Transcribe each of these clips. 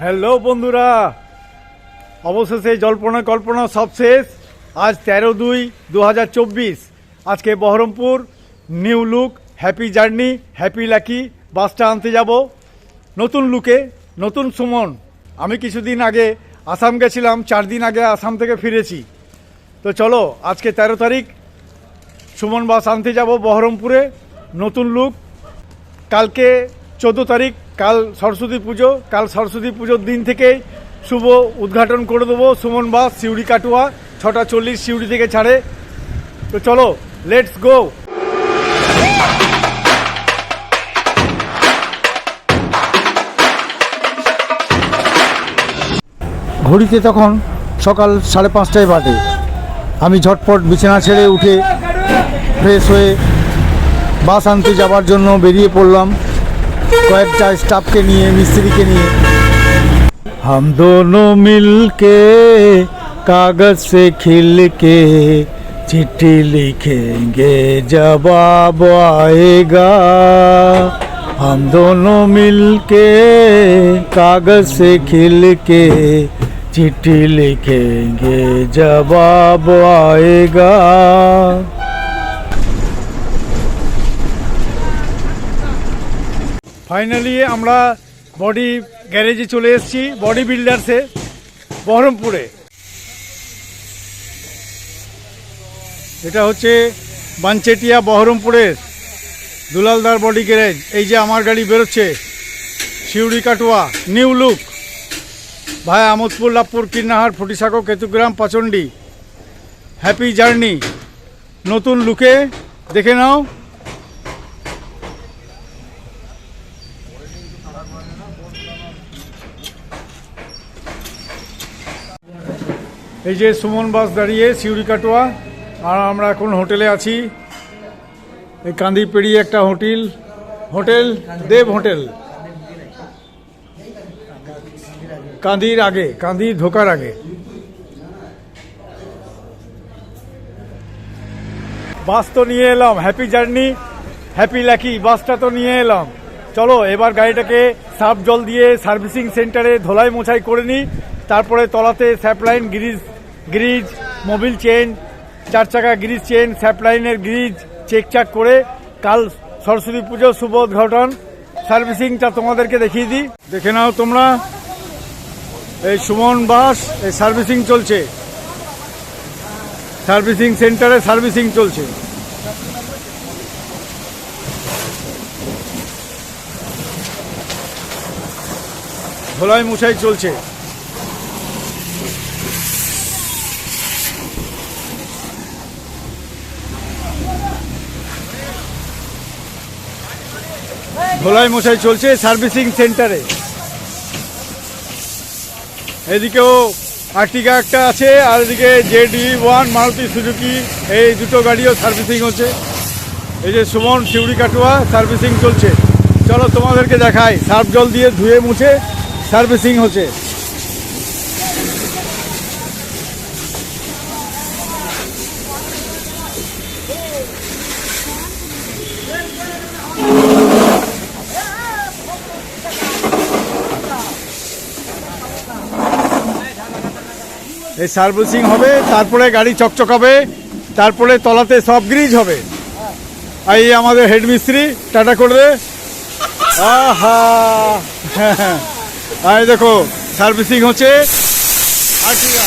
Hello বন্ধুরা, অবশেষে জল্পনা কল্পনা সব শেষ। আজ তেরো দুই দু আজকে Baharampur, new look, happy journey, happy lucky বাসটা আনতে যাব। নতুন লুকে, নতুন সুমন। আমি কিছুদিন আগে আসাম গেছিলাম, চার দিন আগে আসাম থেকে ফিরেছি। তো চলো, আজকে তেরো তারিখ, সুমন বাস আনতে যাব বহরমপুরে। নতুন লুক, কালকে চোদ্দ তারিখ কাল সরস্বতী পুজো, কাল সরস্বতী পুজোর দিন থেকে শুভ উদ্ঘাটন করে দেবো। সুমন বাস, সিউড়ি কাটুয়া, ছটা চল্লিশ সিউড়ি থেকে ছাড়ে। তো চলো লেটস গো ঘড়িতে তখন সকাল সাড়ে পাঁচটায় বাজে। আমি ঝটপট বিছানা ছেড়ে উঠে ফ্রেশ হয়ে বাস আনতে যাওয়ার জন্য বেরিয়ে পড়লাম। কয়েকটা স্টাফকে নিয়ে মিস্ত্রিকে নিয়ে हम दोनों मिलके कागज से खिल के चिट्ठी लिखेंगे जवाब आएगा हम दोनों मिलके कागज से खिल के चिट्ठी लिखेंगे जवाब आएगा ফাইনালি আমরা বডি গ্যারেজে চলে এসেছি বডি বিল্ডার্সে বহরমপুরে। এটা হচ্ছে বাঞ্চেটিয়া বহরমপুরের দুলালদার বডি গ্যারেজ এই যে আমার গাড়ি বেরোচ্ছে Suri Katwa new look via Amodpur Labhpur Kinnahar Fatisanko Ketugram, Pachandi. Happy journey নতুন লুকে দেখে নাও। এই যে সুমন বাস দাঁড়িয়ে, সিউড়ি কাটোয়া, আর আমরা এখন হোটেলে আছি। এই কান্দি পেরিয়ে একটা হোটেল হোটেল, দেব হোটেল। কান্দির আগে কান্দি ঢোকার আগে। বাস তো নিয়ে এলাম হ্যাপি জার্নি হ্যাপি লাকি বাসটা তো নিয়ে এলাম। চলো, এবার গাড়িটাকে সাফ জল দিয়ে সার্ভিসিং সেন্টারে ধোলাই মোছাই করে নিই, তারপরে তলাতে স্যাপলাইন গ্রিজ গ্রিজ, মোবিল চেন চার চাকা গ্রিজ চেন স্যাপলাইনের গ্রিজ চেকচাক করে কাল সরস্বতী পুজো, শুভ উদ্ঘাটন। সার্ভিসিংটা তোমাদেরকে দেখিয়ে দিই। দেখে নাও তোমরা, এই সুমন বাস, এই সার্ভিসিং চলছে। সার্ভিসিং সেন্টারে সার্ভিসিং চলছে। ধোলাই মুছাই চলছে। ধোলাই মশাই চলছে সার্ভিসিং সেন্টারে। এদিকেও আর্টিকা একটা আছে, আর এদিকে জেডি ওয়ান, মারুতি সুজুকি, এই দুটো গাড়িও সার্ভিসিং হচ্ছে। এই যে সুমন, শিউড়ি কাটুয়া, সার্ভিসিং চলছে। চলো তোমাদেরকে দেখাই, সার্ফ জল দিয়ে ধুয়ে মুছে সার্ভিসিং হচ্ছে। এই সার্ভিসিং হবে, তারপরে গাড়ি চকচকাবে, তারপরে তলাতে সব গ্রিজ হবে। আর এই আমাদের হেড মিস্ত্রি, টাটা করে দে। আহা! আর এই দেখো সার্ভিসিং হচ্ছে। আর্টিকা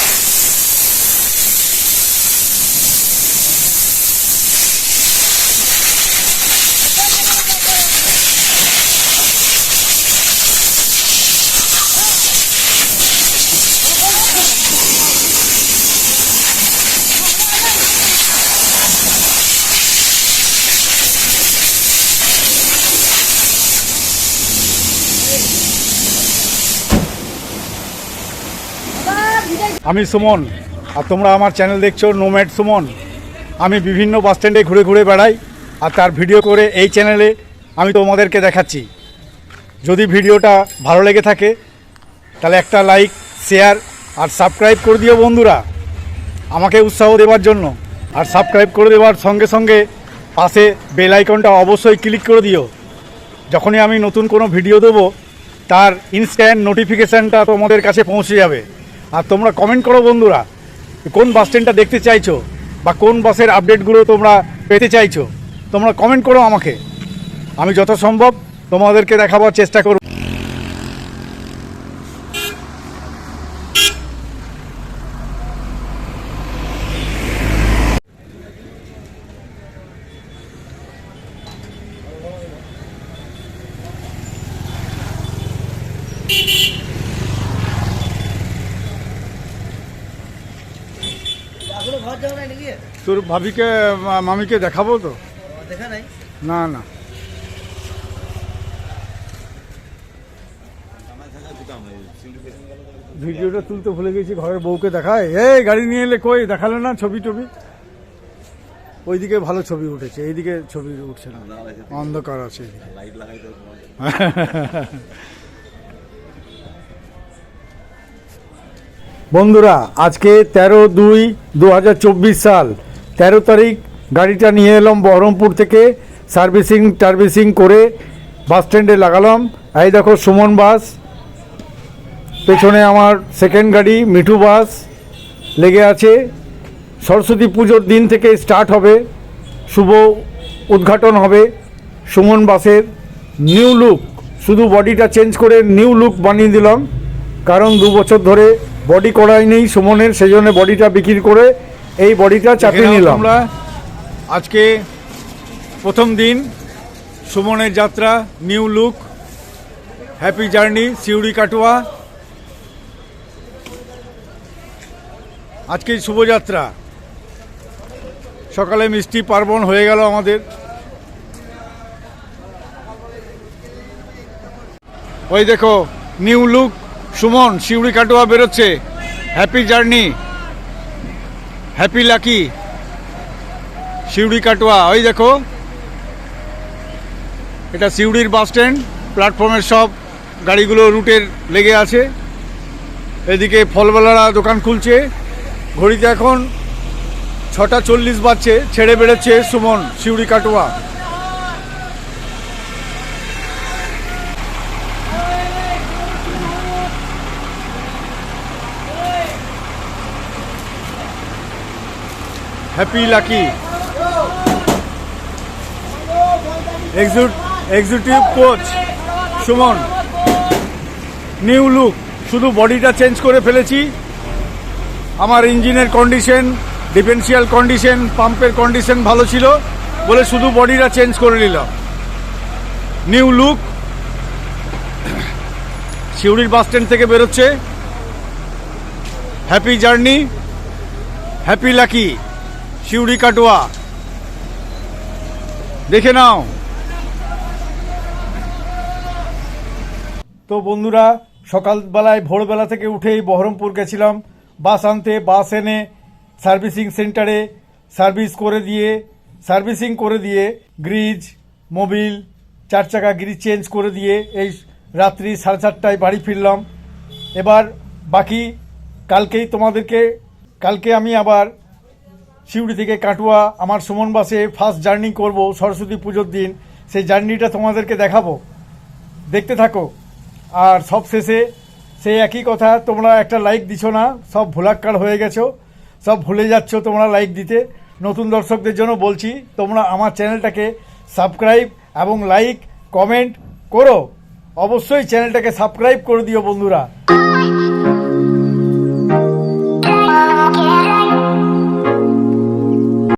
আমি সুমন, আর তোমরা আমার চ্যানেল দেখছ নোম্যাড সুমন। আমি বিভিন্ন বাস স্ট্যান্ডে ঘুরে ঘুরে বেড়াই, আর তার ভিডিও করে এই চ্যানেলে আমি তোমাদেরকে দেখাচ্ছি। যদি ভিডিওটা ভালো লেগে থাকে, তাহলে একটা লাইক শেয়ার আর সাবস্ক্রাইব করে দিও বন্ধুরা। আমাকে উৎসাহ দেওয়ার জন্য, আর সাবস্ক্রাইব করে দেওয়ার সঙ্গে সঙ্গে পাশে বেল আইকনটা অবশ্যই ক্লিক করে দিও। যখনই আমি নতুন কোনো ভিডিও দেবো, তার ইনস্ট্যান্ট নোটিফিকেশানটা তোমাদের কাছে পৌঁছে যাবে। আর তোমরা কমেন্ট করো বন্ধুরা, কোন বাস স্ট্যান্ডটা দেখতে চাইছো বা কোন বাসের আপডেটগুলো তোমরা পেতে চাইছো, তোমরা কমেন্ট করো আমাকে। আমি যত সম্ভব তোমাদেরকে দেখাবার চেষ্টা করব। এখনও ঘর যাও নাই নাকি তোর ভাবিকে মামিকে দেখাবো তো? দেখা নাই? না না। ভিডিওটা তুলতে ভুলে গেছি ঘরের বউকে দেখায়। এই গাড়ি নিয়ে এলে কই? দেখালে না ছবি টবি? ওইদিকে ভালো ছবি উঠেছে এইদিকে ছবি উঠছে না। অন্ধকার আছে বন্ধুরা আজকে তেরো দুই দু হাজার চব্বিশ সাল। তেরো তারিখ গাড়িটা নিয়ে এলাম বহরমপুর থেকে, সার্ভিসিং, টার্ভিসিং করে বাস স্ট্যান্ডে লাগালাম। এই দেখো সুমন বাস, পেছনে আমার সেকেন্ড গাড়ি, মিঠু বাস লেগে আছে। সরস্বতী পুজোর দিন থেকে স্টার্ট হবে, শুভ উদ্ঘাটন হবে সুমন বাসের। নিউ লুক শুধু বডিটা চেঞ্জ করে নিউ লুক বানিয়ে দিলাম। কারণ দু বছর ধরে বডি করাই নেই সুমনের, সেই জন্য বডিটা বিক্রি করে এই বডিটা চাপিয়ে নিলাম। আমরা আজকে প্রথম দিন সুমনের যাত্রা new look happy journey Suri Katwa. আজকে শুভযাত্রা। সকালে মিষ্টি পার্বণ হয়ে গেল আমাদের। ওই দেখো নিউ লুক সুমন শিউড়ি কাটোয়া বেরোচ্ছে। Happy journey. Happy lucky. Suri Katwa, ওই দেখো। এটা সিউড়ির বাস স্ট্যান্ড, প্ল্যাটফর্মের সব গাড়িগুলো রুটের লেগে আছে। এদিকে ফলবেলারা দোকান খুলছে। ঘড়িতে এখন ছটা চল্লিশ বাজছে, ছেড়ে বেড়েছে Suman Suri Katwa. Happy lucky executive coach Suman. New look শুধু বডিটা চেঞ্জ করে ফেলেছি। আমার ইঞ্জিনের কন্ডিশন ডিফেন্সিয়াল কন্ডিশন পাম্পের কন্ডিশন ভালো ছিল, বলে শুধু বডিটা চেঞ্জ করে নিলাম। নিউ লুক শিউড়ির বাস স্ট্যান্ড থেকে বেরোচ্ছে। Happy journey happy lucky Suri Katwa. দেখে নাও। তো বন্ধুরা, সকালবেলায় ভোরবেলা থেকে উঠেই বহরমপুর গেছিলাম। বাস আনতে, বাস এনে সার্ভিসিং সেন্টারে সার্ভিস করে দিয়ে, সার্ভিসিং করে দিয়ে, গ্রিজ, মোবিল, চার চাকা গ্রিজ চেঞ্জ করে দিয়ে এই রাত্রি সাড়ে চারটায় বাড়ি ফিরলাম। এবার বাকি, কালকেই তোমাদেরকে, কালকে আমি আবার সিউড়ি থেকে কাটুয়া, আমার সুমন বাসে ফার্স্ট জার্নি করব, সরস্বতী পুজোর দিন। সেই জার্নিটা তোমাদেরকে দেখাবো। দেখতে থাকো। আর সব শেষে সেই একই কথা, তোমরা একটা লাইক দিছো না, সব ভোলাক্কার হয়ে গেছো, সব ভুলে যাচ্ছ তোমরা লাইক দিতে। নতুন দর্শকদের জন্য বলছি, তোমরা আমার চ্যানেলটাকে সাবস্ক্রাইব এবং লাইক কমেন্ট করো। অবশ্যই চ্যানেলটাকে সাবস্ক্রাইব করে দিও বন্ধুরা।